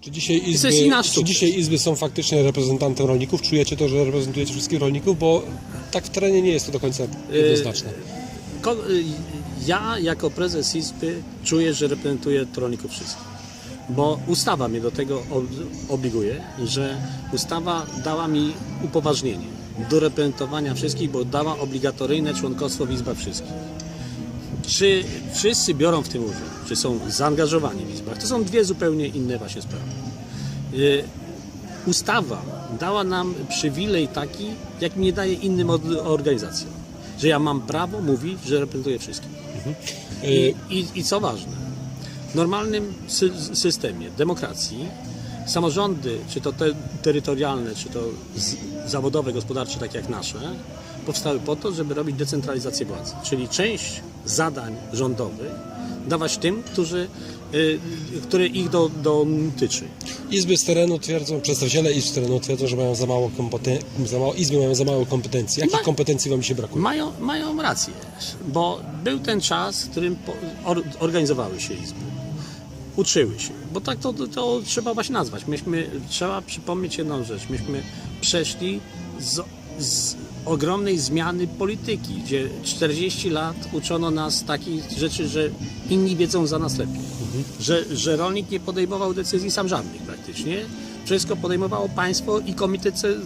Czy dzisiaj, izby, czy dzisiaj izby są faktycznie reprezentantem rolników? Czujecie to, że reprezentujecie wszystkich rolników? Bo tak w terenie nie jest to do końca jednoznaczne. Ko- y, Ja jako prezes Izby czuję, że reprezentuję rolników wszystkich. Bo ustawa mnie do tego ob- obliguje, że ustawa dała mi upoważnienie do reprezentowania wszystkich, bo dała obligatoryjne członkostwo w Izbach wszystkich. Czy wszyscy biorą w tym udział, czy są zaangażowani w Izbach, to są dwie zupełnie inne właśnie sprawy. Y, Ustawa dała nam przywilej taki, jak nie daje innym organizacjom. Że ja mam prawo mówić, że reprezentuję wszystkich. I, i, I co ważne, w normalnym sy systemie demokracji samorządy, czy to te, terytorialne, czy to z, zawodowe, gospodarcze, tak jak nasze, powstały po to, żeby robić decentralizację władzy. Czyli część zadań rządowych dawać tym, którzy, y, które ich do, dotyczy. Izby z terenu twierdzą, przedstawiciele izb z terenu twierdzą, że mają za mało za mało, izby mają za mało kompetencji. Jakich Ma- kompetencji wam się brakuje? Mają, mają rację, bo był ten czas, w którym organizowały się izby. Uczyły się, bo tak to, to trzeba właśnie nazwać. Myśmy, trzeba przypomnieć jedną rzecz. Myśmy przeszli z, z ogromnej zmiany polityki, gdzie 40 lat uczono nas takich rzeczy, że inni wiedzą za nas lepiej. Że, że rolnik nie podejmował decyzji sam żadnych praktycznie. Wszystko podejmowało państwo i komitet ce-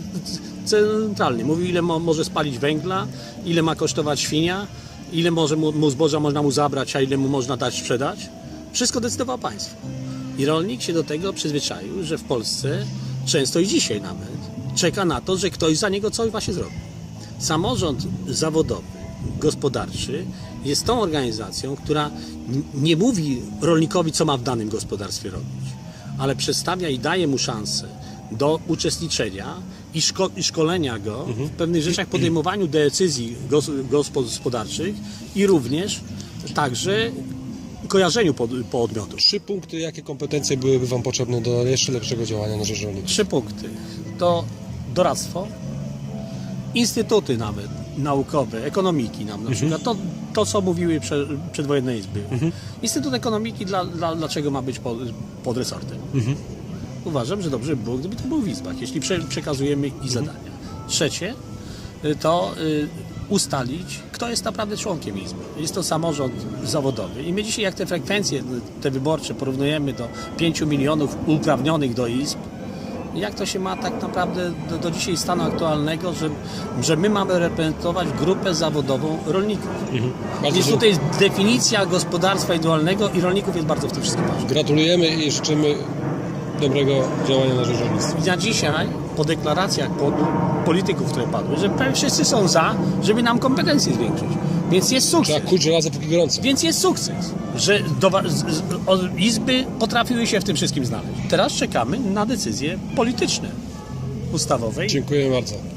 centralny. Mówił, ile mo, może spalić węgla, ile ma kosztować świnia, ile może mu, mu zboża można mu zabrać, a ile mu można dać sprzedać. Wszystko decydowało państwo. I rolnik się do tego przyzwyczaił, że w Polsce, często i dzisiaj nawet, czeka na to, że ktoś za niego coś właśnie zrobi. Samorząd zawodowy, gospodarczy jest tą organizacją, która nie mówi rolnikowi, co ma w danym gospodarstwie robić, ale przedstawia i daje mu szansę do uczestniczenia i, szko- i szkolenia go w pewnych rzeczach, podejmowaniu decyzji gos- gospodarczych i również także kojarzeniu pod- podmiotów. Trzy punkty, jakie kompetencje byłyby wam potrzebne do jeszcze lepszego działania na rzecz rolników? Trzy punkty. To doradztwo, instytuty nawet naukowe, ekonomiki nam na przykład, to, to co mówiły prze, przedwojenne izby. Instytut ekonomiki dla, dla, dlaczego ma być pod, pod resortem? Uważam, że dobrze by było, gdyby to był w izbach, jeśli prze, przekazujemy ich zadania. Trzecie, y, to y, ustalić, kto jest naprawdę członkiem izby. Jest to samorząd zawodowy i my dzisiaj jak te frekwencje, te wyborcze porównujemy do 5 milionów uprawnionych do izb, jak to się ma tak naprawdę do, do dzisiaj stanu aktualnego, że, że my mamy reprezentować grupę zawodową rolników. Bardzo Więc tutaj jest definicja gospodarstwa indywidualnego i rolników jest bardzo w tym wszystkim ważna. Gratulujemy i życzymy dobrego działania na rzecz rolnictwa. I na dzisiaj, po deklaracjach po, polityków, które padły, że prawie wszyscy są za, żeby nam kompetencje zwiększyć. Więc jest sukces. Trzeba kuć żelazo póki gorąco. Więc jest sukces, że do, z, izby potrafiły się w tym wszystkim znaleźć. Teraz czekamy na decyzje polityczne, ustawowe. Dziękuję bardzo.